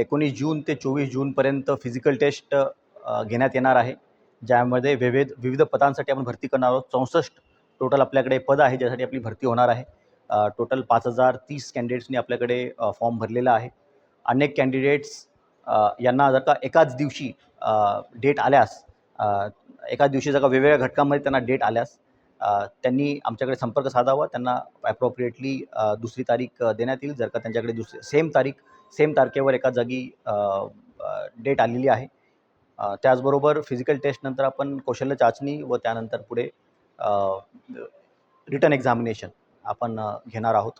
एकोणीस जून ते चोवीस जूनपर्यंत फिजिकल टेस्ट घेण्यात येणार आहे. ज्यामध्ये विविध विविध पदांसाठी आपण भरती करणार आहोत. चौसष्ट टोटल आपल्याकडे पद आहे ज्यासाठी आपली भरती होणार आहे. टोटल पाच हजार तीस कॅन्डिडेट्सनी आपल्याकडे फॉर्म भरलेला आहे. अनेक कॅन्डिडेट्स यांना जर का एकाच दिवशी डेट आल्यास एकाच दिवशी जर का वेगवेगळ्या घटकामध्ये त्यांना डेट आल्यास त्यांनी आमच्याकडे संपर्क साधावा त्यांना ॲप्रोप्रिएटली दुसरी तारीख देण्यात येईल. जर का त्यांच्याकडे दुसरी सेम तारीख सेम तारखेवर एका जागी डेट आलेली आहे. त्याचबरोबर फिजिकल टेस्टनंतर आपण कौशल्य चाचणी व त्यानंतर पुढे रिटर्न एक्झामिनेशन आपण घेणार आहोत.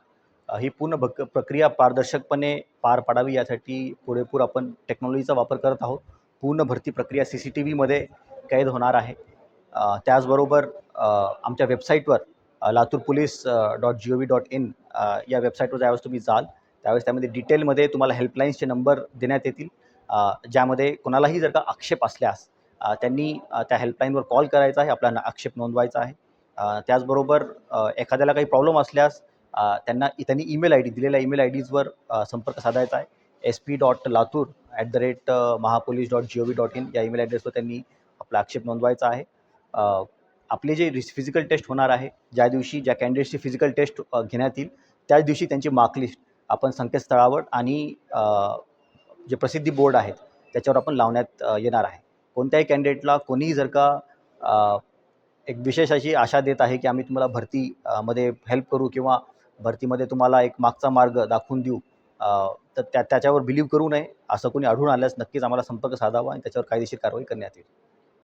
ही पूर्ण भक प्रक्रिया पारदर्शकपणे पार पाडावी यासाठी पुरेपूर आपण टेक्नॉलॉजीचा वापर करत आहोत. पूर्ण भरती प्रक्रिया सी सी टी व्हीमध्ये कैद होणार आहे. त्याचबरोबर आमच्या वेबसाईटवर Latur police dot G O V dot in या वेबसाईटवर ज्यावेळेस तुम्ही जाल त्यावेळेस त्यामध्ये डिटेलमध्ये तुम्हाला हेल्पलाईन्सचे नंबर देण्यात येतील. ज्यामध्ये कोणालाही जर का आक्षेप असल्यास त्यांनी त्या हेल्पलाईनवर कॉल करायचा आहे आपला आक्षेप नोंदवायचा आहे. त्याचबरोबर एखाद्याला काही प्रॉब्लेम असल्यास त्यांना त्यांनी ईमेल आय डी दिलेल्या ईमेल आय डीजवर संपर्क साधायचा आहे. S P dot Latur at the rate Mahapolice dot G O V dot in या ईमेल ॲड्रेसवर त्यांनी आपला आक्षेप नोंदवायचा आहे. आपले जे रिस फिजिकल टेस्ट होणार आहे ज्या दिवशी ज्या कॅन्डिडेट्सची फिजिकल टेस्ट घेण्यात येईल त्याच दिवशी त्यांची मार्कलिस्ट आपण संकेतस्थळावर आणि जे प्रसिद्धी बोर्ड आहेत त्याच्यावर आपण लावण्यात येणार आहे. कोणत्याही कॅन्डिडेटला कोणीही जर का एक विशेष अशी आशा देत आहे की आम्ही तुम्हाला भरती मध्ये हेल्प करू किंवा भरतीमध्ये तुम्हाला एक मागचा मार्ग दाखवून देऊ तर त्या त्याच्यावर बिलीव्ह करू नये असं कोणी आढळून आल्यास नक्कीच आम्हाला संपर्क साधावा आणि त्याच्यावर कायदेशीर कारवाई करण्यात येईल.